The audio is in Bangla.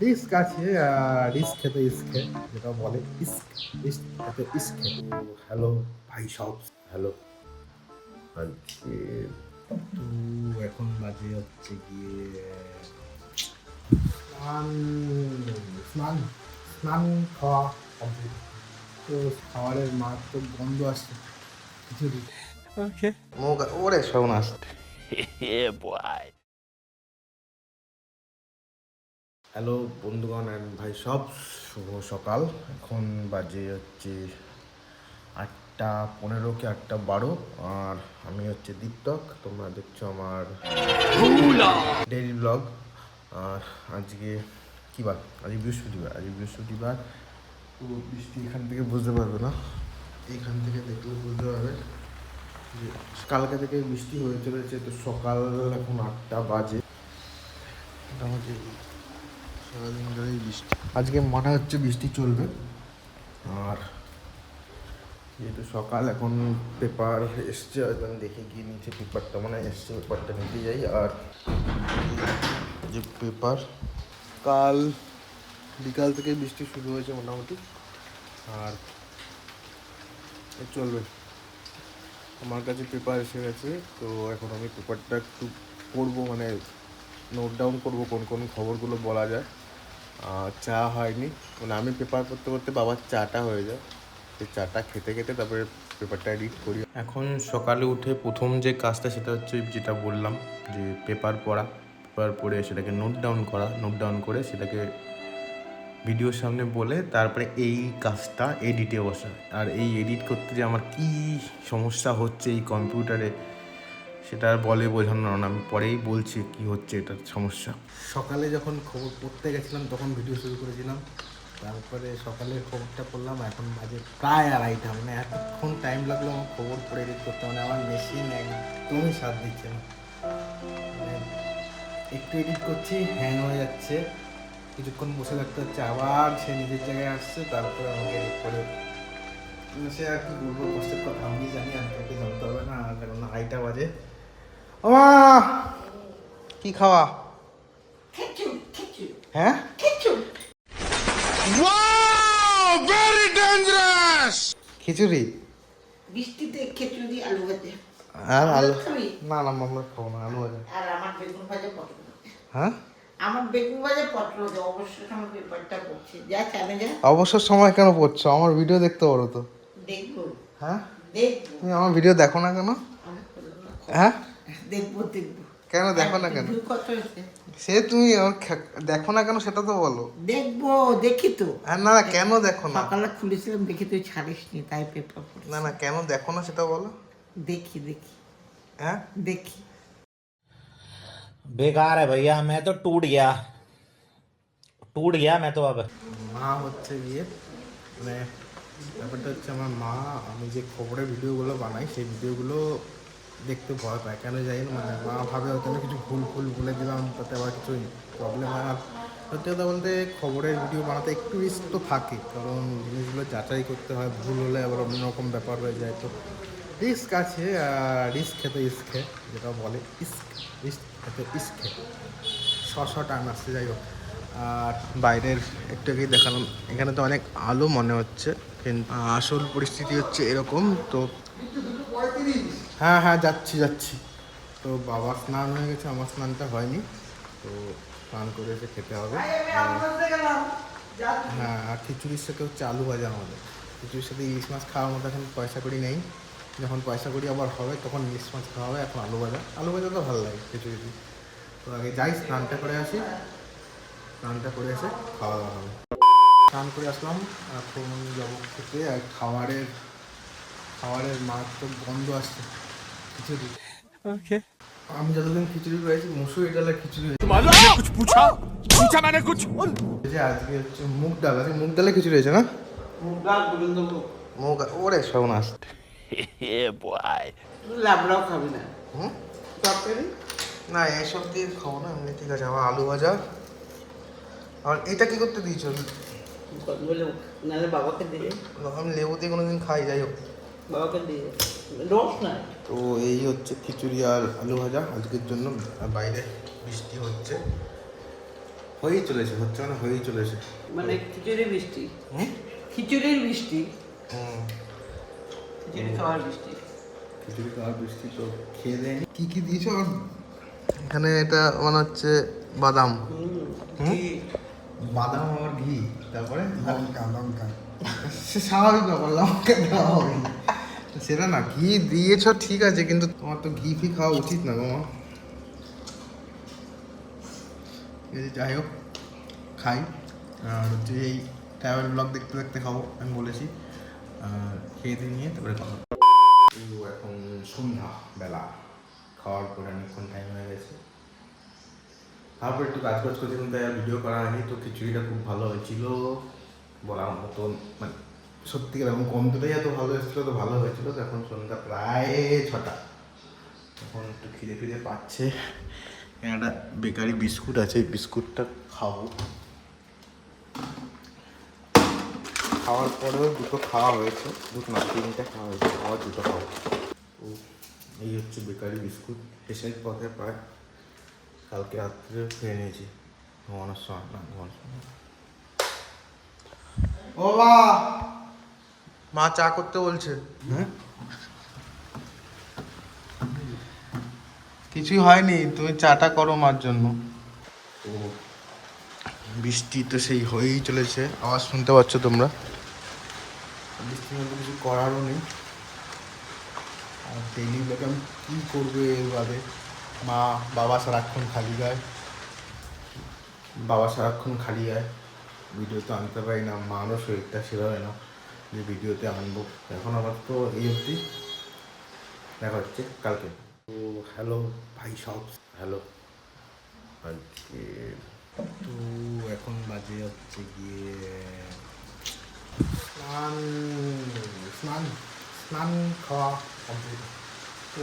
রিস্ক আছে রিস্ক খেতে ইস্কে যেটা বলে ইস্ক। রিস্ক খেতে ইস্কে হ্যালো ভাই সব। হ্যালো। আজকে তো এখন বাজে হচ্ছে গিয়ে স্নান স্নান স্নান খাওয়া কমপ্লিট তো খাবারের তো গন্ধ আসছে. মুখ ওরে শোন আসছে হ্যালো বন্ধুগণ অ্যান্ড ভাই সব শুভ সকাল। এখন বাজে হচ্ছে আটটা পনেরো কি আটটা বারো আর আমি হচ্ছে দীপ্তক। তোমরা দেখছ আমার ডেইলি ব্লগ আর আজকে কী বার? আজকে বৃহস্পতিবার। আজকে বৃহস্পতিবার তো বৃষ্টি এখান থেকে বুঝতে পারবে না। এখান থেকে দেখলে বুঝতে পারবে যে কালকে থেকে বৃষ্টি হয়ে চলেছে তো সকাল এখন আটটা বাজে। মোটামুটি সারাদিন ধরেই বৃষ্টি। আজকে মনে হচ্ছে বৃষ্টি চলবে। আর যেহেতু সকাল এখন পেপার এসছে আমি দেখে গিয়ে নিচে পেপারটা মানে এসছে পেপারটা নিতে যাই। আর যে পেপার কাল বিকাল থেকে বৃষ্টি শুরু হয়েছে মোটামুটি। আর এ চলবে। আমার কাছে পেপার এসে গেছে তো এখন আমি পেপারটা একটু পড়ব মানে নোট ডাউন করব কোন কোন খবরগুলো বলা যায়। চা হয়নি। মানে আমি পেপার পড়তে করতে বাবার চাটা হয়ে যায়। সেই চাটা খেতে খেতে তারপরে পেপারটা এডিট করি। এখন সকালে উঠে প্রথম যে কাজটা সেটা হচ্ছে যেটা বললাম, যে পেপার পড়া। পেপার পড়ে সেটাকে নোট ডাউন করা। নোট ডাউন করে সেটাকে ভিডিওর সামনে বলে তারপরে এই কাজটা এডিটে বসা আর এই এডিট করতে যে আমার কি সমস্যা হচ্ছে এই কম্পিউটারে সেটা আর বলে বোঝানো না, আমি পরেই বলছি কি হচ্ছে এটার সমস্যা। সকালে যখন খবর পড়তে গেছিলাম, তখন ভিডিও শুরু করেছিলাম। তারপরে সকালে খবরটা পড়লাম, এখন বাজে প্রায় আড়াইটা। মানে এতক্ষণ টাইম লাগল আমার খবর পড়ে এডিট করতে মানে আমার মেশিন একদমই সাথ দিচ্ছে না। মানে একটু এডিট করছি হ্যাং হয়ে যাচ্ছে। কিছুক্ষণ বসে থাকতে হচ্ছে, আবার সে নিজের জায়গায় আসছে, তারপরে আমাকে এডিট করে মানে সে আর কি বলব, কষ্টের কথা, আমি জানি আর জানতে হবে না এখন আড়াইটা বাজে। ও মা কি খাওয়া? হ্যাঁ? খিচুড়ি? বৃষ্টিতে খিচুড়ি আলু ভাজা। আর আলু? না না আমরা খাব না আলু ভাজা। আর আমার বেগুন ভাজা পটল ভাজা। হ্যাঁ? আমার বেগুন ভাজা পটল ভাজা অবশ্যই আমার পেপারটা পড়ছে। যা চালে যা। অবসর সময় কেন পড়ছো? আমার ভিডিও দেখতে পারো তো। দেখব। হ্যাঁ? দেখব। তুমি আমার ভিডিও দেখো না কেন? আমি। হ্যাঁ? দেখবো দেখবো কেন দেখো না কেন view কত হয়েছে সে তুমি আমার খে- দেখো না কেন সেটা তো বলো দেখবো দেখি তো হ্যাঁ না না কেন দেখো না সকালে খুলেছিলাম দেখি তুই ছাড়িস নি তাই পেপার পড়ছি না না কেন দেখো না সেটা বলো দেখি দেখি হ্যাঁ দেখি बेकार है भैया मैं तो टूट गया टूट गया मैं तो अब মা হচ্ছে গিয়ে মানে ব্যাপারটা হচ্ছে আমার মা আমি যে খবরের ভিডিওগুলো বানাই সেই ভিডিওগুলো দেখতে ভয় পায়। কেন যাই না মানে মা ভাবে হয়তো আমি কিছু ভুল ফুল বলে দিলাম, তাতে আবার কিছু প্রবলেম হয়। আর সত্যি কথা বলতে খবরের ভিডিও বানাতে একটু রিস্ক তো থাকে, কারণ জিনিসগুলো যাচাই করতে হয়, ভুল হলে আবার অন্যরকম ব্যাপার হয়ে যায়। তো রিস্ক আছে রিস্ক খেতে ইস্কে যেটা বলে ইস্ক রিস্ক খেতে ইস্কে শ টাইম আসছে, যাই হোক। আর বাইরের একটু আগেই দেখালাম, এখানে তো অনেক আলো মনে হচ্ছে, কিন্তু আসল পরিস্থিতি হচ্ছে এরকম, তো হ্যাঁ হ্যাঁ যাচ্ছি যাচ্ছি। তো বাবা স্নান হয়ে গেছে আমার স্নানটা হয়নি। তো স্নান করে এসে খেতে হবে। হ্যাঁ আর খিচুড়ির সাথে হচ্ছে আলু ভাজা আমাদের। খিচুড়ির সাথে ইলিশ মাছ খাওয়ার মতো এখন পয়সা করি নেই। যখন পয়সা করি আবার হবে তখন ইলিশ মাছ খাওয়া হবে এখন আলু ভাজা। আলু ভাজা তো ভালো লাগে খিচুড়ি তো আগে যাই স্নানটা করে আসি। স্নানটা করে এসে খাওয়া দাওয়া হবে। স্নান করে আসলাম। এখন যাব খেতে। আর খাবারের খাবারের মারাত্মক গন্ধ আসছে। খিচুড়ি। ওকে আমি যতদিন খিচুড়ি পেয়েছি মুসুর ডালের খিচুড়ি। কিছু পুছা? পুছা মানে কিছু? যে আজকে হচ্ছে মুগ ডাল। আছে মুগ ডালে খিচুড়ি হয়েছে না? মুগ ডাল গোবিন্দভোগ মুগ। ওরে সর্বনাশ। হে বয় লাবড়াও খাবি না। হুম? তরকারি না এসব দিয়ে খাব না এমনি ঠিক আছে আবার আলু ভাজা। আর এটা কি করতে দিয়েছ? নাহলে বাবাকে দিয়ে আমি লেবু দিয়ে কোনোদিন খাই যাই হোক। বাবাকে দিয়ে রস না তো এই হচ্ছে খিচুড়ি আর আলু ভাজা। আজকের জন্য আর বাইরে বৃষ্টি হচ্ছে। হয়েই চলেছে হচ্ছে মানে হয়েই চলেছে। মানে খিচুড়ি বৃষ্টি খিচুড়ির বৃষ্টি হুম। খিচুড়ি খাওয়ার বৃষ্টি খিচুড়ি খাওয়ার বৃষ্টি তো খেয়ে দেয়নি কি কি দিয়েছ? এখানে এটা মনে হচ্ছে বাদাম। বাদাম আর ঘি তারপরে? লঙ্কা লঙ্কা। সে স্বাভাবিক ব্যাপার লঙ্কা দেওয়া হবে সেটা না, ঘি দিয়েছ ঠিক আছে, কিন্তু তোমার তো ঘি ফি খাওয়া উচিত না তোমার যাই হোক, খাই। আর হচ্ছে এই ট্রাভেল ব্লগ দেখতে দেখতে খাব, আমি বলেছি। খেয়ে দিয়ে নিয়ে তারপরে তো এখন সন্ধ্যা বেলা, খাওয়ার পরে অনেকক্ষণ টাইম হয়ে গেছে। তারপর একটু কাজ করছিলাম তাই ভিডিও করা হয়নি, তো খিচুড়িটা খুব ভালো হয়েছিল বলার মতন মানে সত্যিকার এখন গন্ধটাই এত ভালো এসেছিল তো ভালো হয়েছিল। তো এখন সন্ধ্যা প্রায় ছটা। এখন একটু খিদে ফিদে পাচ্ছে। একটা বেকারি বিস্কুট আছে বিস্কুটটা খাব। খাওয়ার পরেও দুটো খাওয়া হয়েছে। দুটো না, তিনটে খাওয়া হয়েছে, আবার দুটো খাওয়া তো এই হচ্ছে বেকারি বিস্কুট। শেষের পথে প্রায় কালকে রাত্রে খেয়ে নিয়েছি। ঘুমানোর সময় না, ঘুমানোর সময় ও বা মা চা করতে বলছে। হ্যাঁ? কিছুই হয়নি তুমি চাটা করো মার জন্য। ও বৃষ্টি তো সেই হয়েই চলেছে আওয়াজ শুনতে পাচ্ছ তোমরা? বৃষ্টির মধ্যে কিছু করারও নেই। আর ডেইলি ব্লগে আমি কী করবে এর বাদে? মা বাবা সারাক্ষণ খালি গায়। বাবা সারাক্ষণ খালি গায়। ভিডিও তো আনতে পারি না মারও শরীরটা সেভাবে না। যে ভিডিওতে আনব। এখন আবার তো এই অবধি দেখা হচ্ছে কালকে। তো হ্যালো ভাই সব। হ্যালো। আজকে তো এখন বাজে হচ্ছে গিয়ে স্নান স্নান স্নান খাওয়া কমপ্লিট তো